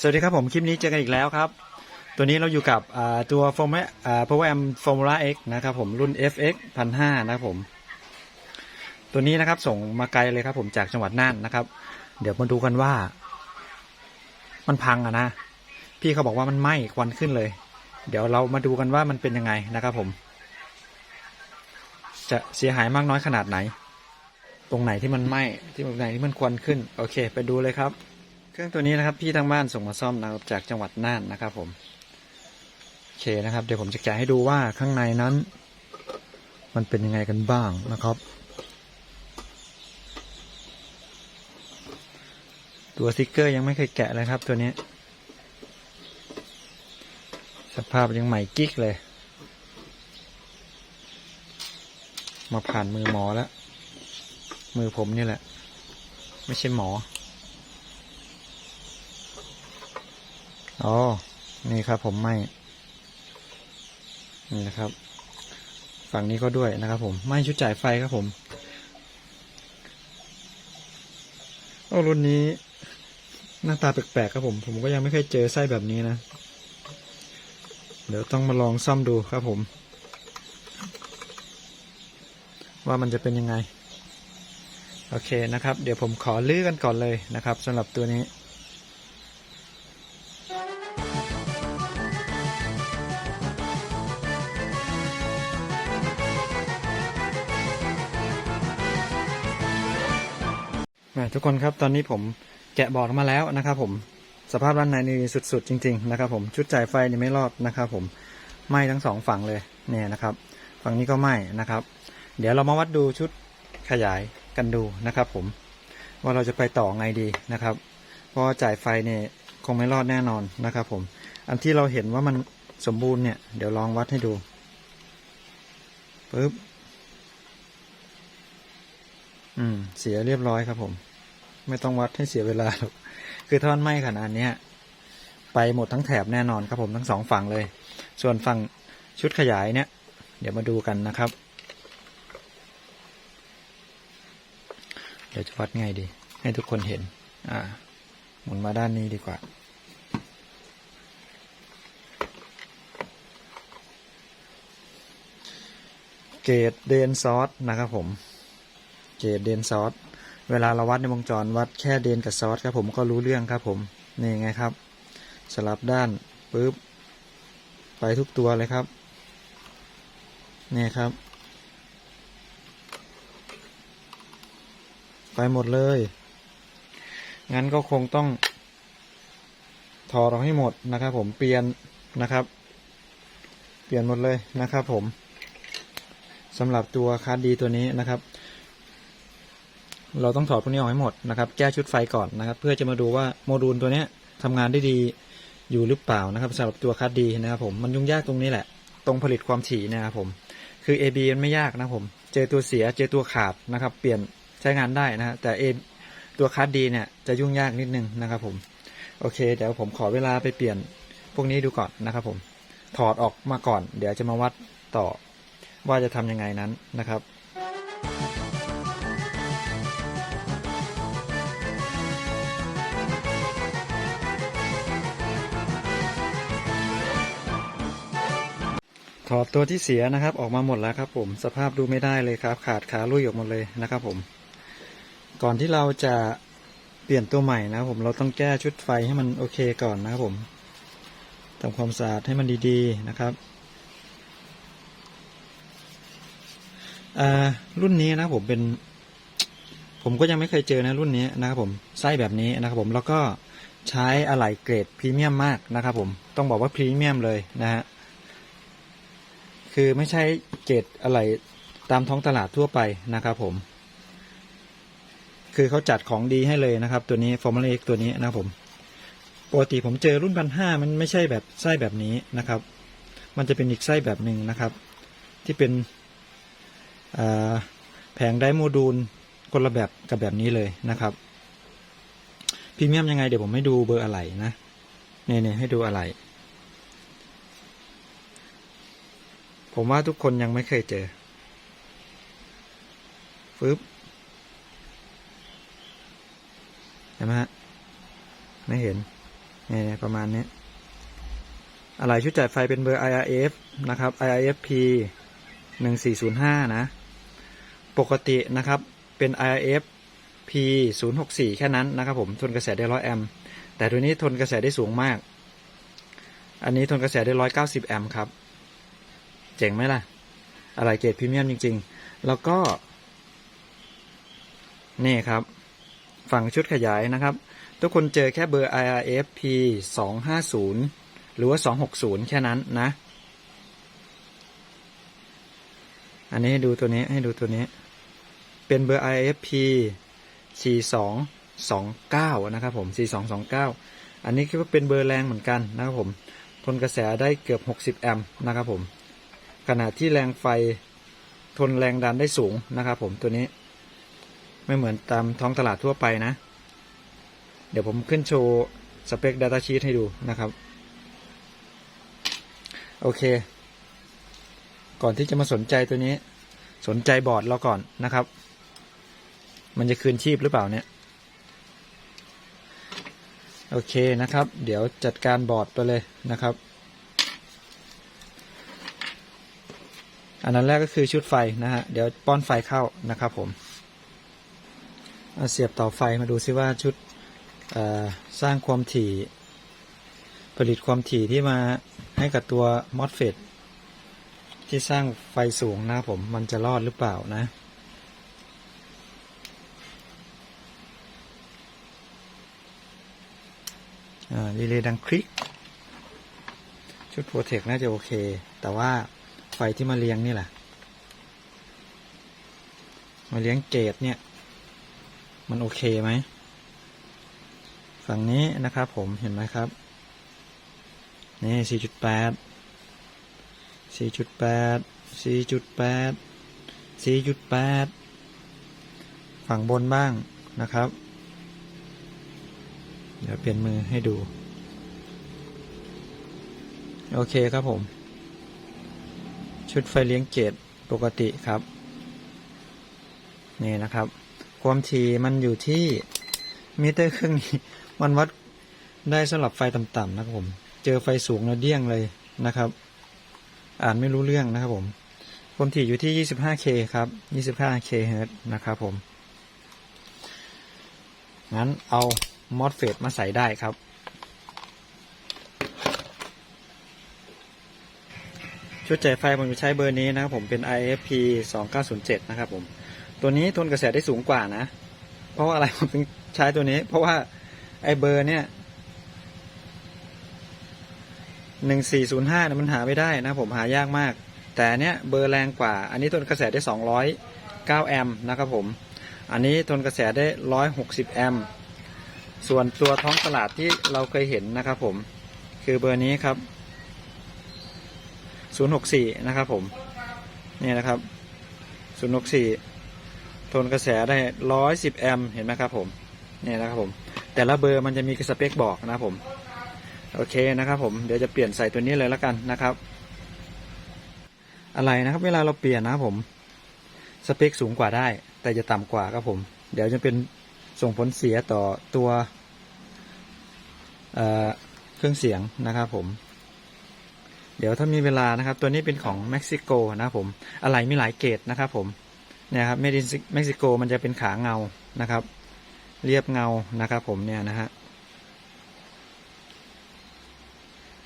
สวัสดีครับผมคลิปนี้เจอกันอีกแล้วครับ ตัวนี้เราอยู่กับตัว Formula อ่า Power Amp Formula X นะครับผมรุ่น FX 1005นะครับผม ตัวนี้นะครับส่งมาไกลเลยครับผมจากจังหวัดน่านนะครับ เดี๋ยวมาดูกันว่า มันพังอะนะ พี่เขาบอกว่ามันไหม้ควันขึ้นเลย เดี๋ยวเรามาดูกันว่ามันเป็นยังไงนะครับผม จะเสียหายมากน้อยขนาดไหน ตรงไหนที่มันไหม้ที่ตรงไหนที่มันควันขึ้น โอเค ไปดูเลยครับ เครื่องตัวนี้นะครับพี่ทางบ้านส่งมาซ่อมนะครับจากจังหวัดน่านนะครับ ผมโอเคนะครับ เดี๋ยวผมจะแกะให้ดูว่าข้างในนั้น มันเป็นยังไงกันบ้างนะครับ ตัวสติกเกอร์ยังไม่เคยแกะเลยครับ ตัวนี้ สภาพยังใหม่กิ๊กเลย มาผ่านมือหมอแล้ว มือผมนี่แหละ ไม่ใช่หมอ อ๋อ นี่ครับ ผมไม่นี่นะครับ ฝั่งนี้ก็ด้วยนะครับ ผมไม่ชุดจ่ายไฟครับผมโอ้รุ่นนี้ หน้าตาแปลกๆครับผม ผมก็ยังไม่เคยเจอไส้แบบนี้นะ เดี๋ยวต้องมาลองซ่อมดูครับผม ว่ามันจะเป็นยังไง โอเคนะครับ เดี๋ยวผมขอลื้อกันก่อนเลยนะครับสำหรับตัวนี้ ทุกคนครับตอนนี้ผมแกะบอร์ดออกมาแล้วนะครับผมสภาพด้านในนี่สุดๆ จริง ๆ นะครับผมชุดจ่ายไฟนี่ไม่รอดนะครับผมไหม้ทั้งสองฝั่งเลยเนี่ยนะครับ ฝั่งนี้ก็ไหม้นะครับ เดี๋ยวเรามาวัดดูชุดขยายกันดูนะครับ ผมว่าเราจะไปต่อไงดีนะครับ เพราะจ่ายไฟเนี่ยคงไม่รอดแน่นอนนะครับ ผม อันที่เราเห็นว่ามันสมบูรณ์เนี่ยเดี๋ยวลองวัดให้ดูปึ๊บอืมเสียเรียบร้อยครับผม ไม่ต้องวัดให้เสียเวลาหรอกคือถ้านไหม้ขนาดเนี้ยไปหมดทั้งแถบแน่นอนครับผมทั้งสองฝั่งเลย ส่วนฝั่งชุดขยายเนี่ย เดี๋ยวมาดูกันนะครับ เดี๋ยวจะวัดไงดี ให้ทุกคนเห็น อ่า หมุนมาด้านนี้ดีกว่า เกรดเดนซอสนะครับผม เกรดเดนซอส เวลาเราวัดในวงจรวัดแค่เดนกับซอสครับผมก็รู้เรื่องครับผมนี่ไงครับ สลับด้านปุ๊บไปทุกตัวเลยครับนี่ครับ ไปหมดเลย งั้นก็คงต้อง ถอดออกให้หมดนะครับ ผมเปลี่ยนนะครับ เปลี่ยนหมดเลยนะครับ ผมสำหรับตัวคาร์ดดีตัวนี้นะครับ เราต้องถอดพวกนี้ออกให้หมดนะครับแก้ชุดไฟก่อนนะครับ เพื่อจะมาดูว่าโมดูลตัวนี้ยทำงานได้ดีอยู่หรือเปล่านะครับสำหรับตัวคาร์ดดีนะครับผมมันยุ่งยากตรงนี้แหละ ตรงผลิตความถี่นะครับผมคือ AB มันไม่ยากนะครับผม เจอตัวเสียเจอตัวขาดนะครับ เปลี่ยนใช้งานได้นะฮะแต่ A ตัวคาร์ดดีเนี่ยจะยุ่งยากนิดนึงนะครับผมโอเค เดี๋ยวผมขอเวลาไปเปลี่ยนพวกนี้ดูก่อนนะครับผมถอดออกมาก่อน เดี๋ยวจะมาวัดต่อว่าจะทำยังไงนั้นนะครับ ถอดตัวที่เสียนะครับ ออกมาหมดแล้วครับ ผมสภาพดูไม่ได้เลยครับ ขาดขาลุยออกหมดเลยนะครับ ผม ก่อนที่เราจะเปลี่ยนตัวใหม่นะครับผมเราต้องแก้ชุดไฟให้มันโอเคก่อนนะครับผมทำความสะอาดให้มันดีๆนะครับอ่ารุ่นนี้นะผมเป็น ผมก็ยังไม่เคยเจอนะรุ่นนี้นะครับผมไส้แบบนี้นะครับผมแล้วก็ใช้อะไหล่เกรดพรีเมียมมากนะครับผมต้องบอกว่าพรีเมียมเลยนะฮะ คือไม่ใช่เกรดอะไรตามท้องตลาดทั่วไปนะครับผม คือเขาจัดของดีให้เลยนะครับ ตัวนี้ Formula X ตัวนี้นะผม ปกติผมเจอรุ่นพันห้ามันไม่ใช่แบบไส้แบบนี้นะครับ มันจะเป็นอีกไส้แบบหนึ่งนะครับ ที่เป็นแผงไดโมดูลคนละแบบกับแบบนี้เลยนะครับพรีเมียมยังไงเดี๋ยวผมให้ดูเบอร์อะไหล่นะเนี่ยให้ดูอะไห ผมว่าทุกคนยังไม่เคยเจอฟึบเห็นไหมฮะ ไม่เห็นนี่ประมาณนี้อะไรชุดจ่ายไฟเป็นเบอร์ IRF นะครับ IRFP 1405 นะ ปกตินะครับเป็น IRF P 064 แค่นั้นนะครับผม ทนกระแสได้ 100 แอมป์แต่ตัวนี้ทนกระแสได้สูงมาก อันนี้ทนกระแสได้ 190 แอมป์ครับ เจ๋งไหมล่ะ อะไรเกรดพรีเมียมจริง ๆ แล้วก็ นี่ครับ ฝั่งชุดขยายนะครับ ทุกคนเจอแค่เบอร์ IRF P 250 หรือว่า 260 แค่นั้นนะ อันนี้ให้ดูตัวนี้ให้ดูตัวนี้ เป็นเบอร์ IFP 4229 นะครับผม 4229 อันนี้คิดว่าเป็นเบอร์แรงเหมือนกันนะครับผม ทนกระแสได้เกือบ 60 แอมป์นะครับผม ขณะที่แรงไฟทนแรงดันได้สูงนะครับ ผมตัวนี้ ไม่เหมือนตามท้องตลาดทั่วไปนะ เดี๋ยวผมขึ้นโชว์สเปค Data Sheet ให้ดูนะครับ โอเค ก่อนที่จะมาสนใจตัวนี้ สนใจบอร์ดเราก่อนนะครับ มันจะคืนชีพหรือเปล่าเนี่ย โอเคนะครับ เดี๋ยวจัดการบอร์ดไปเลยนะครับ อันนั้นแรกก็คือชุดไฟนะฮะ เดี๋ยวป้อนไฟเข้านะครับผมเสียบต่อไฟมาดูซิว่าชุดสร้างความถี่ผลิตความถี่ที่มาให้กับตัว MOSFET ที่สร้างไฟสูงนะผมมันจะรอดหรือเปล่านะอ่ารีเลย์ดังคลิก ชุดโปรเทคน่าจะโอเค แต่ว่า ไฟที่มาเลี้ยงนี่แหละ มาเลี้ยงเกตเนี่ย มันโอเคไหม ฝั่งนี้นะครับผมเห็นไหมครับ นี่ 4.8 4.8 4.8 4.8 ฝั่งบนบ้างนะครับ เดี๋ยวเปลี่ยนมือให้ดู โอเคครับผม ชุดไฟเลี้ยงเกตปกติครับ นี่นะครับ ความถี่มันอยู่ที่มิเตอร์ครึ่งนี้มันวัดได้สำหรับไฟต่ำๆนะครับผม เจอไฟสูงแล้วเดี้ยงเลยนะครับ อ่านไม่รู้เรื่องนะครับผม ความถี่อยู่ที่ 25K ครับ 25K เฮิรต์นะครับผม งั้นเอา MOSFET มาใส่ได้ครับ ชุดจ่ายไฟผมจะใช้เบอร์นี้นะครับผมเป็น IFP 2907 นะครับผมตัวนี้ทนกระแสได้สูงกว่านะ เพราะว่าอะไรผมถึงใช้ตัวนี้ เพราะว่าไอเบอร์เนี่ยหนึ่งสี่ศูนย์ห้าเนี่ยมันหาไม่ได้นะผมหายากมาก แต่เนี้ยเบอร์แรงกว่า อันนี้ทนกระแสได้สองร้อยเก้าแอมป์นะครับผม อันนี้ทนกระแสได้ร้อยหกสิบแอมป์ส่วนตัวท้องตลาดที่เราเคยเห็นนะครับผม คือเบอร์นี้ครับ ศูนย์หกสี่นะครับผม นี่นะครับศูนย์หกสี่ทนกระแสได้ร้อยสิบแอมเห็นไหมครับผม นี่นะครับผม แต่ละเบอร์มันจะมีสเปคบอกนะครับผม โอเคนะครับผม เดี๋ยวจะเปลี่ยนใส่ตัวนี้เลยแล้วกันนะครับ อะไรนะครับ เวลาเราเปลี่ยนนะครับผม สเปคสูงกว่าได้ แต่จะต่ำกว่าครับผม เดี๋ยวจะเป็นส่งผลเสียต่อตัวเเครื่องเสียงนะครับผม เดี๋ยวถ้ามีเวลานะครับ ตัวนี้เป็นของเม็กซิโกนะครับผมอะไรมีหลายเกรดนะครับผมเนี่ยครับเมดินเม็กซิโกมันจะเป็นขาเงานะครับ เรียบเงานะครับ ผมเนี่ยนะฮะ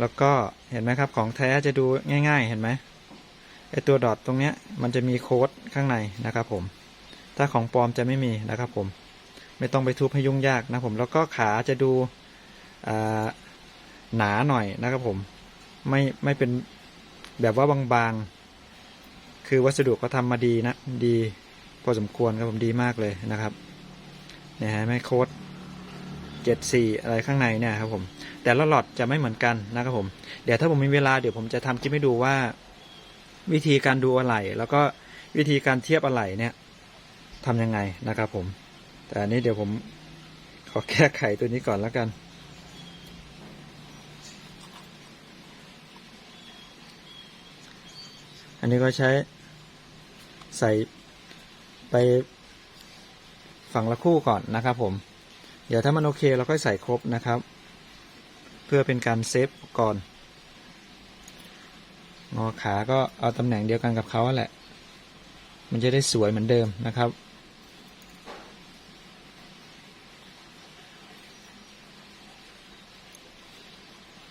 แล้วก็เห็นไหมครับของแท้จะดูง่าย ๆ เห็นไหมไอตัวดอทตรงเนี้ยมันจะมีโค้ดข้างในนะครับผม ถ้าของปลอมจะไม่มีนะครับผม ไม่ต้องไปทุบให้ยุ่งยากนะผม แล้วก็ขาจะดูหนาหน่อยนะครับผม ไม่ไม่เป็นแบบว่าบางๆ คือวัสดุเขาทำมาดีนะดีพอสมควรครับผมดีมากเลยนะครับเนี่ยฮะไม่โค้ดเจ็ดสี่อะไรข้างในเนี่ยครับผมแต่ละหลอดจะไม่เหมือนกันนะครับผมเดี๋ยวถ้าผมมีเวลาเดี๋ยวผมจะทำคลิปให้ดูว่า วิธีการดูอะไหล่แล้วก็วิธีการเทียบอะไหล่เนี่ยทำยังไงนะครับผม แต่อันนี้เดี๋ยวผมขอแก้ไขตัวนี้ก่อนแล้วกัน อันนี้ก็ใช้ใส่ไปฝั่งละคู่ก่อนนะครับผม เดี๋ยวถ้ามันโอเคเราก็ใส่ครบนะครับ เพื่อเป็นการเซฟก่อน งอขาก็เอาตำแหน่งเดียวกันกับเขาแหละ มันจะได้สวยเหมือนเดิมนะครับ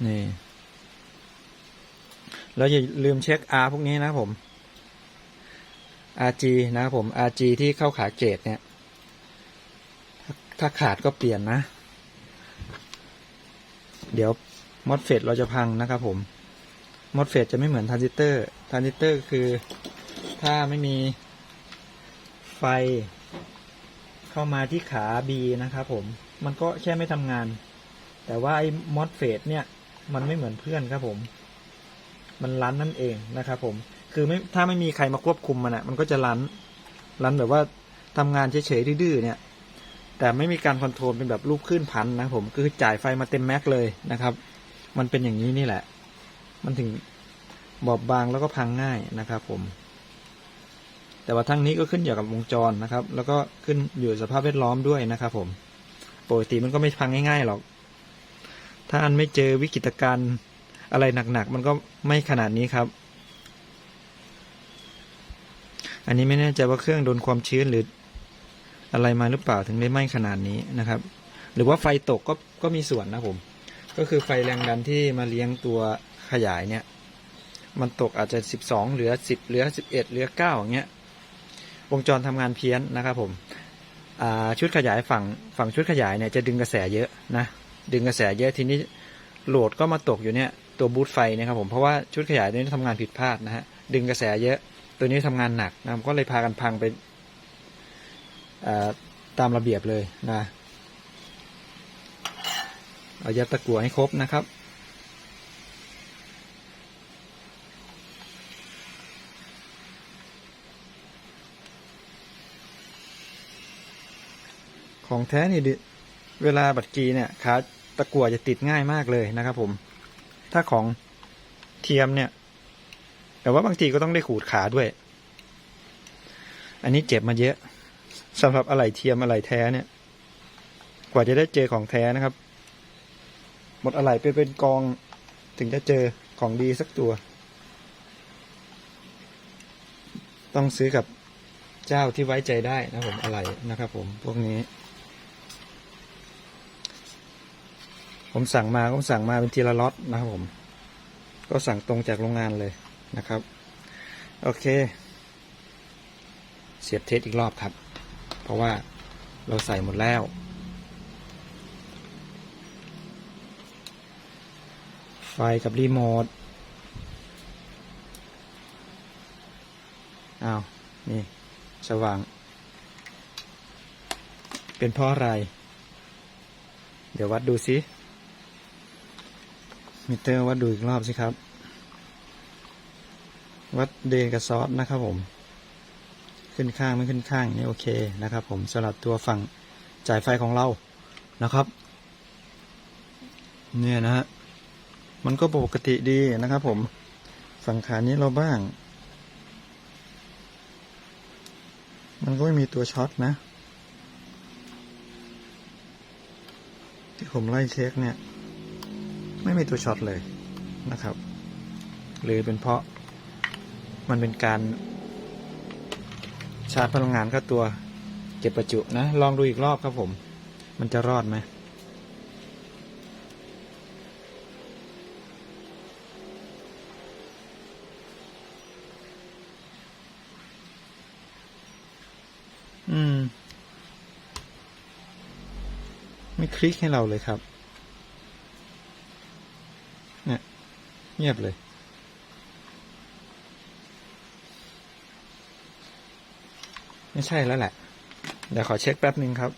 นี่ แล้วอย่าลืมเช็ค R พวกนี้นะผม RG นะผม RG ที่เข้าขาเกตเนี่ย ถ้าขาดก็เปลี่ยนนะ เดี๋ยวมอสเฟตเราจะพังนะครับผมมอสเฟตจะไม่เหมือนทรานซิสเตอร์ทรานซิสเตอร์คือถ้าไม่มีไฟเข้ามาที่ขา B นะครับผม มันก็แค่ไม่ทำงาน แต่ว่าไอ้มอสเฟตเนี่ย มันไม่เหมือนเพื่อนครับผม มันลันนั่นเองนะครับผมคือไม่ถ้าไม่มีใครมาควบคุมมันอะมันก็จะลันลันแบบว่าทำงานเฉยๆดื้อเนี่ย แต่ไม่มีการคอนโทรลเป็นแบบรูปขึ้นพันนะผมคือจ่ายไฟมาเต็มแม็กเลยนะครับ มันเป็นอย่างนี้นี่แหละ มันถึงบอบบางแล้วก็พังง่ายนะครับ ผม แต่ว่าทั้งนี้ก็ขึ้นอยู่กับวงจรนะครับ แล้วก็ขึ้นอยู่สภาพแวดล้อมด้วยนะครับ ผมปกติมันก็ไม่พังง่ายๆหรอก ถ้าอันไม่เจอวิกฤตการณ์ อะไรหนักๆมันก็ไม่ขนาดนี้ครับ อันนี้ไม่แน่ใจว่าเครื่องโดนความชื้นหรืออะไรมาหรือเปล่าถึงได้ไหม้ขนาดนี้นะครับ หรือว่าไฟตกก็ก็มีส่วนนะผม ก็คือไฟแรงดันที่มาเลี้ยงตัวขยายเนี่ย มันตกอาจจะ 12 เหลือ 10 เหลือ 11 เหลือ9อย่างเงี้ยวงจรทำงานเพี้ยนนะครับผมชุดขยายฝั่งฝั่งชุดขยายเนี่ยจะดึงกระแสเยอะนะดึงกระแสเยอะทีนี้โหลดก็มาตกอยู่เนี่ย ตัวบูตไฟนะครับผมเพราะว่าชุดขยายตัวนี้ทำงานผิดพลาดนะฮะดึงกระแสเยอะตัวนี้ทำงานหนักนะก็เลยพากันพังไปตามระเบียบเลยนะเอายัดตะกั่วให้ครบนะครับของแท้นี่เวลาบัตรกีเนี่ยขาตะกั่วจะติดง่ายมากเลยนะครับผม ถ้าของเทียมเนี่ย แต่ว่าบางทีก็ต้องได้ขูดขาด้วย อันนี้เจ็บมาเยอะสำหรับอะไหล่เทียมอะไหล่แท้เนี่ย กว่าจะได้เจอของแท้นะครับ หมดอะไหล่ไปเป็นกองถึงจะเจอของดีสักตัว ต้องซื้อกับเจ้าที่ไว้ใจได้นะผมอะไหล่นะครับผมพวกนี้ ผมสั่งมาผมสั่งมาเป็นทีละล็อตนะครับผม ก็สั่งตรงจากโรงงานเลยนะครับ โอเค เสียบเทสอีกรอบครับ เพราะว่าเราใส่หมดแล้ว ไฟกับรีโมทอ้าว นี่ สว่าง เป็นเพราะอะไร เดี๋ยววัดดูซิ มิเตอร์วัดดูอีกรอบสิครับ วัดเดนกับซอสนะครับผม ขึ้นข้างไม่ขึ้นข้างนี่โอเคนะครับผมสำหรับตัวฝั่งจ่ายไฟของเรานะครับ เนี่ยนะฮะมันก็ปกติดีนะครับผมฝั่งขานี้เราบ้าง มันก็ไม่มีตัวช็อตนะ ที่ผมไล่เช็คเนี่ย ไม่มีตัวช็อตเลยนะครับ หรือเป็นเพราะมันเป็นการชาร์จพลังงานเข้าตัวเก็บประจุนะ ลองดูอีกรอบครับผม มันจะรอดไหมอืม ไม่คลิกให้เราเลยครับ เนี่ย เงียบเลย ไม่ใช่แล้วแหละ เดี๋ยวขอเช็คแป๊บหนึ่งครับ